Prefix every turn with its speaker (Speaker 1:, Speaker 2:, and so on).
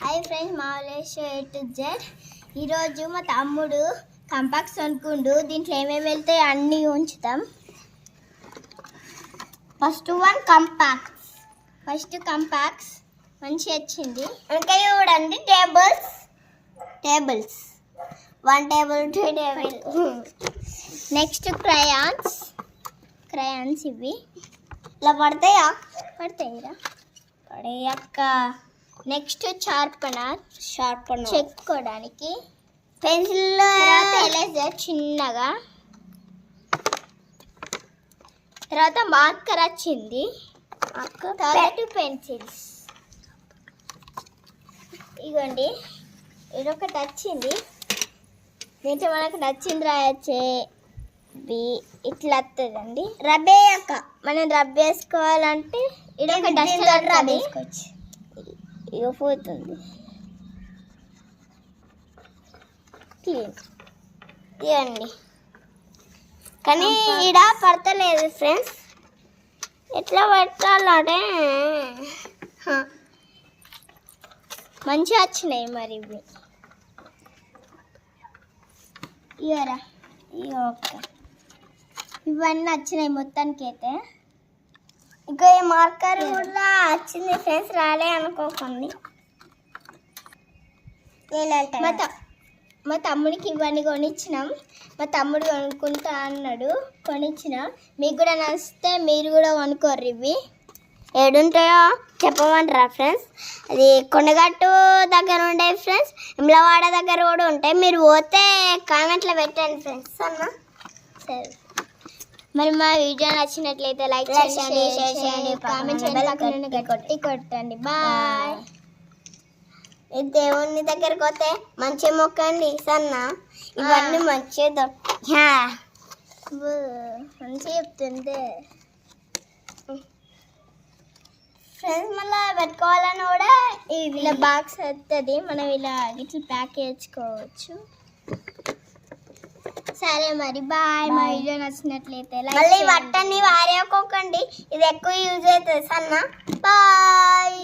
Speaker 1: Hi friends Mavaleshwar A to Z ఈరోజు మా తమ్ముడు కంపాక్స్ అనుకుండు దీంట్లో ఏమేమి వెళ్తాయి అన్నీ ఉంచుతాం. First one compass first compass మంచి వచ్చింది. ఇంకా చూడండి tables tables one table two table next crayons crayons ఇవి. ఇలా పడతాయా? పడతాయిరా. పడేయక్క నెక్స్ట్ షార్పనర్. షార్పనర్. పెన్సిల్ తర్వాత ఎలేజర్ చిన్నగా. తర్వాత మార్కర్ వచ్చింది. తర్వాత పెన్సిల్స్. ఇగోండి. ఇదొకటి వచ్చింది. దీంట్లో మనకు నచ్చింది రాయచ్చే. ఇది ఇట్లా వస్తుందండి రబ్ వేయక మనం రబ్ వేసుకోవాలంటే ఇదొక డస్టర్ రబ్ వేసుకోవచ్చు ఇక పోతుంది క్లీన్ ఇవ్వండి కానీ ఈడ పడతలేదు ఫ్రెండ్స్ ఎట్లా పెట్టాలంటే. మంచిగా వచ్చినాయి మరి ఇవి ఇవరా ఇవన్నీ వచ్చినాయి మొత్తానికి అయితే ఇంకా ఈ మార్కర్ కూడా వచ్చింది ఫ్రెండ్స్ రాలే అనుకోకండి మా త- మా తమ్ముడికి ఇవన్నీ కొనిచ్చినాం. మా తమ్ముడు కొనుక్కుంటా అన్నాడు కొనిచ్చిన. మీకు కూడా నచ్చితే మీరు కూడా కొనుక్కోర్రు ఇవి. ఏడుంటాయో చెప్పమంటారా ఫ్రెండ్స్ అది కొండగట్టు దగ్గర ఉండే ఫ్రెండ్స్ ఇమ్లవాడ దగ్గర కూడా ఉంటాయి. మీరు పోతే కామెంట్లో పెట్టండి ఫ్రెండ్స్ అన్న. సరే. మరి మా వీడియో నచ్చినట్లయితే లైక్ చేయండి షేర్ చేయండి కామెంట్ చేయండి కొట్టి కొట్టండి. బాయ్. దేవుని దగ్గరకు పోతే మంచి మొక్కండి సన్న. ఇవన్నీ మంచిగా దొరుకుతాయి మంచిగా చెప్తుంటే ఫ్రెండ్స్ మళ్ళీ పెట్టుకోవాలని కూడా ఇలా బాక్స్ వస్తుంది మనం ఇలా ఇట్లా ప్యాక్ చేసుకోవచ్చు సరే మరి బాయ్. మా వీడియో నచ్చినట్లయితే మళ్ళీ బట్టని వారేకోకండి ఇది ఎక్కువ యూజ్ అవుతుంది సన్న. బాయ్.